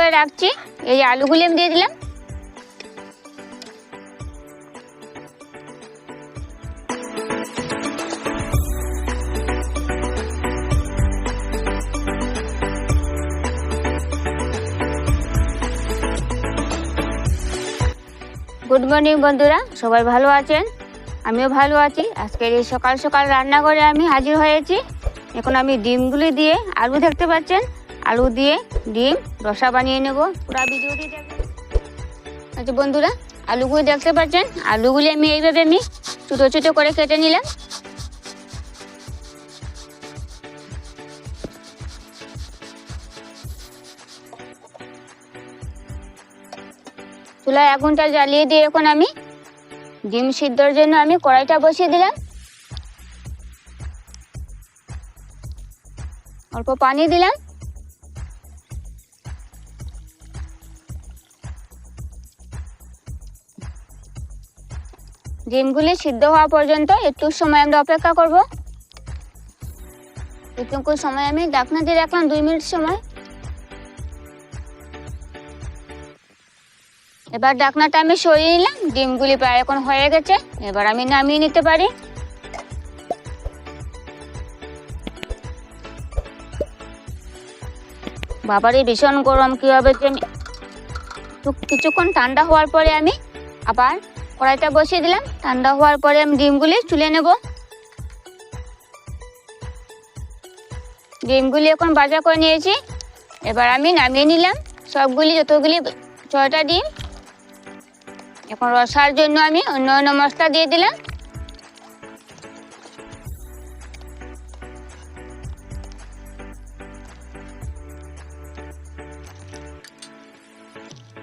করে রাখছি। এই যে আলুগুলি আমি দিয়ে দিলাম। গুড মর্নিং বন্ধুরা। সবাই ভালো আছেন? আমিও ভালো আছি। আজকের এই সকাল সকাল রান্না করে আমি হাজির হয়েছি। এখন আমি ডিমগুলি দিয়ে আলু দেখতে পাচ্ছেন। আলু দিয়ে ডিম, রসা বানিয়ে নেব। পুরা ভিডিওটি আচ্ছা বন্ধুরা, আলুগুলি দেখতে পাচ্ছেন? আলুগুলি আমি এইভাবে আমি ছোটো ছোটো করে কেটে নিলাম। চুলায় আগুনটা জ্বালিয়ে দিয়ে এখন আমি ডিম সিদ্ধর জন্য আমি কড়াইটা বসিয়ে দিলাম। অল্প পানি দিলাম। ডিমগুলি সিদ্ধ হওয়া পর্যন্ত একটু সময় আমরা অপেক্ষা করব। একটু সময় আমি ডাকনা দিয়ে রাখলাম, দুই মিনিট সময়। এবার ডাকনাটা আমি সরিয়ে নিলাম ডিমগুলি প্রায় এখন হয়ে গেছে, এবার আমি নামিয়ে নিতে পারি। বাবারই ভীষণ গরম, কীভাবে যে কিছুক্ষণ ঠান্ডা হওয়ার পরে আমি আবার কড়াইটা বসিয়ে দিলাম। ঠান্ডা হওয়ার পরে আমি ডিমগুলি চুলে নেব। ডিমগুলি এখন ভাজা করে নিয়েছি। এবার আমি নামিয়ে নিলাম সবগুলি, যতগুলি ছয়টা ডিম। এখন রসার জন্য আমি অন্য অন্য মশলা দিয়ে দিলাম।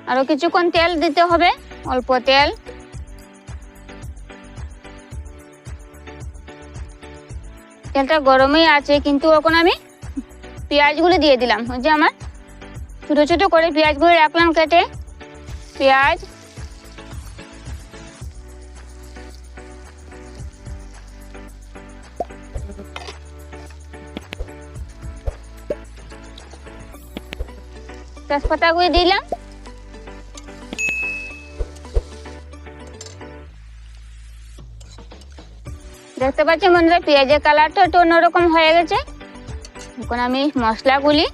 আরও কিছুক্ষণ তেল দিতে হবে, অল্প তেল। তেলটা গরমই আছে, কিন্তু এখন আমি পেঁয়াজগুলো দিয়ে দিলাম। ওই যে আমার ছোটো ছোটো করে পেঁয়াজগুলো রাখলাম কেটে। পেঁয়াজ, তেজপাতাগুলি দিলাম। দেখতে পাচ্ছি বন্ধুরা, পেঁয়াজের কালারটা একটু অন্যরকম হয়ে গেছে। এখন আমি মশলাগুলি,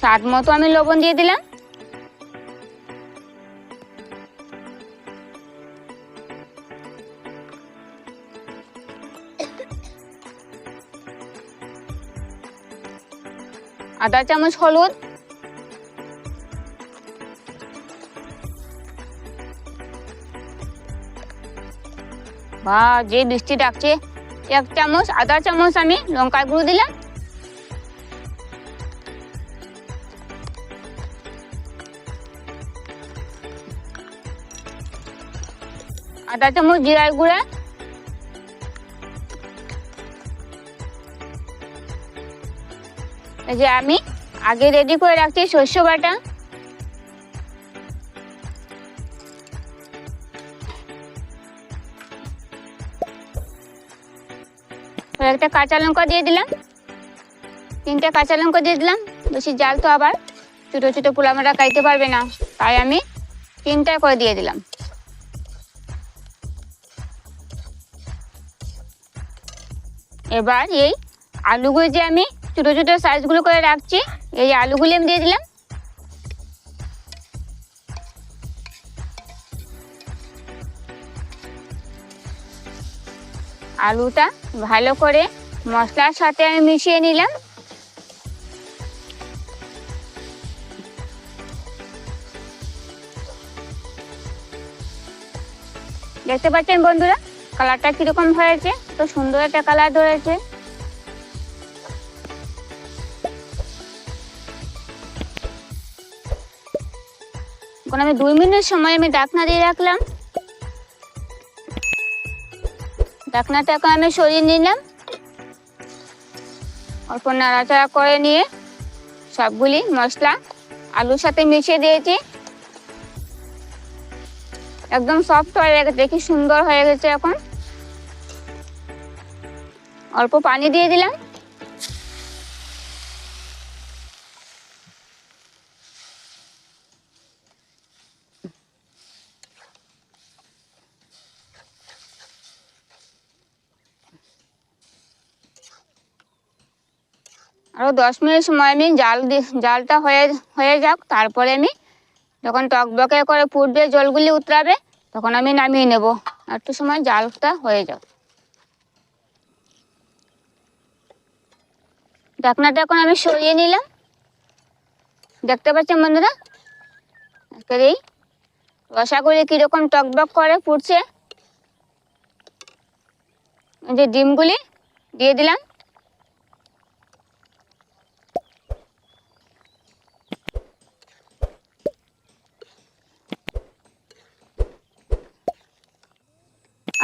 স্বাদ মতো আমি লবণ দিয়ে দিলাম। আধা চামচ, হলুদ বা যে বৃষ্টি ডাকছে, এক চামচ, আধা চামচ আমি লঙ্কার গুঁড়ো দিলাম। আধা চামচ জিরার গুঁড়া। যে আমি আগে রেডি করে রাখছি শস্য বাটা। একটা কাঁচা লঙ্কা দিয়ে দিলাম। তিনটে কাঁচা লঙ্কা দিয়ে দিলাম। বেশি জাল তো আবার ছোটো ছোটো পোলামারা খাইতে পারবে না। তাই আমি তিনটা করে দিয়ে দিলাম। এবার এই আলুগুলো যে আমি ছোটো ছোটো সাইজগুলো করে রাখছি, এই আলুগুলি আমি দিয়ে দিলাম। আলুটা ভালো করে মশলার সাথে আমি মিশিয়ে নিলাম। দেখতে পাচ্ছেন বন্ধুরা, কালারটা কীরকম হয়েছে? তো সুন্দর একটা কালার ধরেছে। আমি দুই মিনিট সময় আমি ডাকনা দিয়ে রাখলাম। এখন আমি সরিয়ে নিলাম। অল্প নাড়াচাড়া করে নিয়ে সবগুলি মশলা আলুর সাথে মিশিয়ে দিয়েছি। একদম সফট হয়ে গেছে, দেখি সুন্দর হয়ে গেছে এখন। অল্প পানি দিয়ে দিলাম। আরও দশ মিনিট সময় আমি জাল জালটা হয়ে হয়ে যাক, তারপরে আমি যখন টকবকে করে ফুটবে, জলগুলি উতরাবে, তখন আমি নামিয়ে নেব। একটু সময় জালটা হয়ে যাক। ঢাকনাটা এখন আমি সরিয়ে নিলাম। দেখতে পাচ্ছেন বন্ধুরা? আজকের এই রসাগুলি কীরকম টকবক করে ফুটছে। যে ডিমগুলি দিয়ে দিলাম।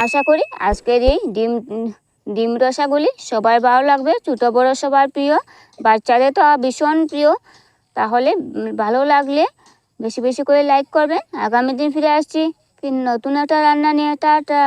আশা করি আজকের এই ডিম ডিম রসাগুলি সবার ভালো লাগবে। ছোটো, বড়ো সবার প্রিয়, বাচ্চাদের তো ভীষণ প্রিয়। তাহলে ভালো লাগলে বেশি বেশি করে লাইক করবেন। আগামী দিন ফিরে আসছি। নতুন একটা রান্না নিয়ে। টাটা।